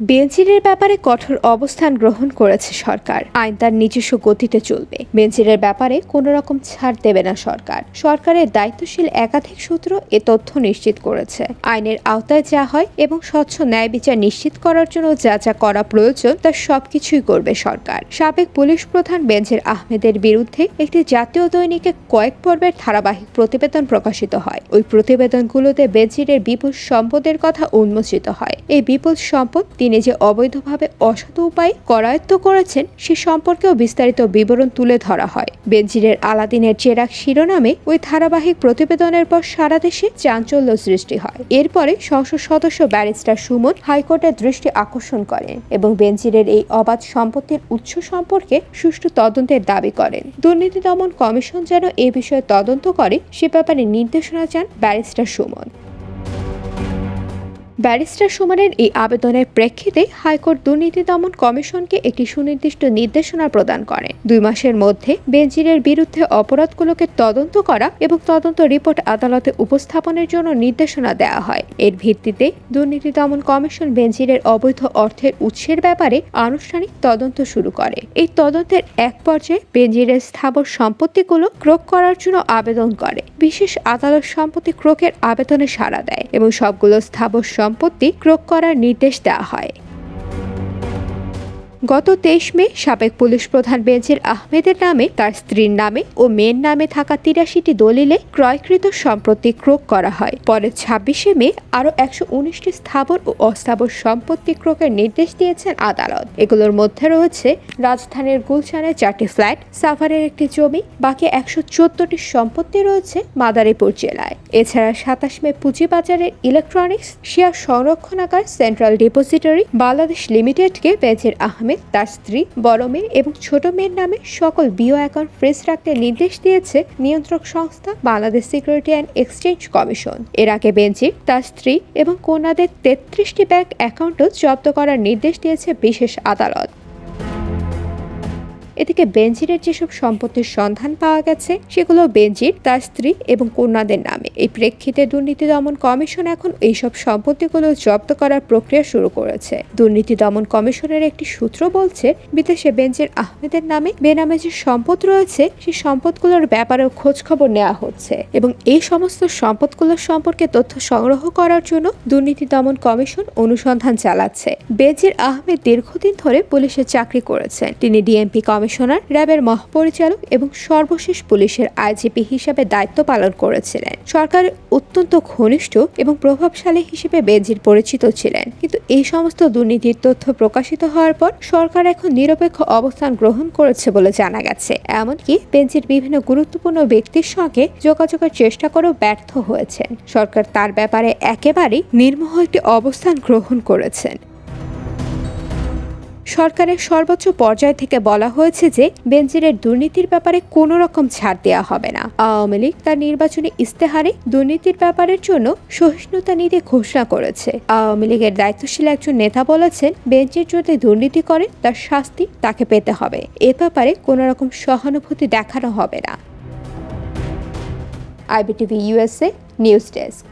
বেনজিরের ব্যাপারে কঠোর অবস্থান গ্রহণ করেছে সরকার। আইন তার নিজস্ব গতিতে চলবে। বেনজিরের ব্যাপারে কোনো রকম ছাড় দেবে না সরকার। সরকারের দায়িত্বশীল একাধিক সূত্র এ তথ্য নিশ্চিত করেছে। আইনের আওতায় যা হয় এবং স্বচ্ছ ন্যায় বিচার নিশ্চিত করার জন্য যা যা করা প্রয়োজন তার সবকিছুই করবে সরকার। সাবেক পুলিশ প্রধান বেনজির আহমেদের বিরুদ্ধে একটি জাতীয় দৈনিকে কয়েক পর্বের ধারাবাহিক প্রতিবেদন প্রকাশিত হয়। ওই প্রতিবেদনগুলোতে বেনজিরের বিপুল সম্পদের কথা উন্মোচিত হয়। এই বিপুল সম্পদ তিনি যে অবৈধভাবে অসৎ উপায় করায়ত্ত করেছেন, সে সম্পর্কেও বিস্তারিত বিবরণ তুলে ধরা হয়। বেনজিরের আলাদিনের চেরাগ শিরোনামে ওই ধারাবাহিক প্রতিবেদনের পর সারা দেশে চাঞ্চল্য সৃষ্টি হয়। এরপরে সংসদ সদস্য ব্যারিস্টার সুমন হাইকোর্টের দৃষ্টি আকর্ষণ করেন এবং বেনজিরের এই অবাধ সম্পত্তির উৎস সম্পর্কে সুষ্ঠু তদন্তের দাবি করেন। দুর্নীতি দমন কমিশন যেন এ বিষয়ে তদন্ত করে, সে ব্যাপারে নির্দেশনা চান ব্যারিস্টার সুমন। ব্যারিস্টার সুমনের এই আবেদনের প্রেক্ষিতে হাইকোর্ট দুর্নীতি দমন কমিশনকে একটি সুনির্দিষ্ট নির্দেশনা প্রদান করে। দুই মাসের মধ্যে বেনজিরের বিরুদ্ধে অপরাধগুলোকে তদন্ত করা এবং তদন্ত রিপোর্ট আদালতে উপস্থাপনের জন্য নির্দেশনা দেওয়া হয়। এর ভিত্তিতে দুর্নীতি দমন কমিশন বেনজিরের অবৈধ অর্থের উৎসের ব্যাপারে আনুষ্ঠানিক তদন্ত শুরু করে। এই তদন্তের এক পর্যায়ে বেনজিরের স্থাবর সম্পত্তিগুলো ক্রোক করার জন্য আবেদন করে। বিশেষ আদালত সম্পত্তি ক্রোকের আবেদনে সাড়া দেয় এবং সবগুলো স্থাবর সম্পত্তি ক্রোক করার নির্দেশ দেওয়া হয়। গত তেইশ মে সাবেক পুলিশ প্রধান বেনজির আহমেদের নামে, তার স্ত্রীর নামে ও মেয়ের নামে থাকা তিরাশিটি দলিলে ক্রয়কৃত সম্পত্তি ক্রোক করা হয়। পরে ছাব্বিশে মে আরও একশো উনিশটি স্থাবর ও অস্থাবর সম্পত্তি ক্রোকের নির্দেশ দিয়েছেন আদালত। এগুলোর মধ্যে রয়েছে রাজধানীর গুলশানের চারটি ফ্ল্যাট, সাভারের একটি জমি, বাকি একশো চোদ্দটি সম্পত্তি রয়েছে মাদারীপুর জেলায়। এছাড়া সাতাশ মে পুঁজিবাজারের ইলেকট্রনিক্স, শেয়ার সংরক্ষণাগার, সেন্ট্রাল ডিপোজিটরি, বাংলাদেশ লিমিটেডকে বেনজির আহমেদ তার স্ত্রী, বড় মেয়ে এবং ছোট মেয়ের নামে সকল বিও অ্যাকাউন্ট ফ্রেশ রাখতে নির্দেশ দিয়েছে নিয়ন্ত্রক সংস্থা Bangladesh security and exchange commission এর আগে বেঞ্চে তার স্ত্রী এবং কন্যাদের তেত্রিশটি ব্যাংক অ্যাকাউন্টও জব্দ করার নির্দেশ দিয়েছে বিশেষ আদালত। এদিকে বেনজিরের যেসব সম্পত্তির সন্ধান পাওয়া গেছে, সেগুলো বেনজির, তার স্ত্রী এবং কন্যাদের নামে। এই প্রেক্ষিতে দুর্নীতি দমন কমিশন এখন এইসব সম্পত্তিগুলো জব্দ করার প্রক্রিয়া শুরু করেছে। দুর্নীতি দমন কমিশনের একটি সূত্র বলছে, বিদেশে বেনজির আহমেদের নামে বেনামে যে সম্পদ রয়েছে, সেই সম্পদগুলোর ব্যাপারেও খোঁজ খবর নেওয়া হচ্ছে এবং এই সমস্ত সম্পদগুলোর সম্পর্কে তথ্য সংগ্রহ করার জন্য দুর্নীতি দমন কমিশন অনুসন্ধান চালাচ্ছে। বেনজির আহমেদ দীর্ঘদিন ধরে পুলিশে চাকরি করেছেন। তিনি ডিএমপি কমিশনার, র্যাবের মহাপরিচালক এবং সর্বশেষ পুলিশের আইজিপি হিসেবে দায়িত্ব পালন করেছিলেন। সরকারের অত্যন্ত ঘনিষ্ঠ এবং প্রভাবশালী হিসেবে বেনজির পরিচিত ছিলেন। কিন্তু এই সমস্ত দুর্নীতির তথ্য প্রকাশিত হওয়ার পর সরকার এখন নিরপেক্ষ অবস্থান গ্রহণ করেছে বলে জানা গেছে। এমনকি বেনজির বিভিন্ন গুরুত্বপূর্ণ ব্যক্তির সঙ্গে যোগাযোগের চেষ্টা করেও ব্যর্থ হয়েছেন। সরকার তার ব্যাপারে একেবারেই নির্মোহ একটি অবস্থান গ্রহণ করেছেন। সরকারের সর্বোচ্চ পর্যায় থেকে বলা হয়েছে যে বেনজিরের দুর্নীতির ব্যাপারে কোনো রকম ছাড় দেওয়া হবে না। আওয়ামী লীগ তার নির্বাচনী ইস্তেহারে দুর্নীতির ব্যাপারের জন্য সহিষ্ণুতা নীতি ঘোষণা করেছে। আওয়ামী লীগের দায়িত্বশীল একজন নেতা বলেছেন বেঞ্চের যদি দুর্নীতি করে, তার শাস্তি তাকে পেতে হবে। এ ব্যাপারে কোনো রকম সহানুভূতি দেখানো হবে না। IBTV USA news desk.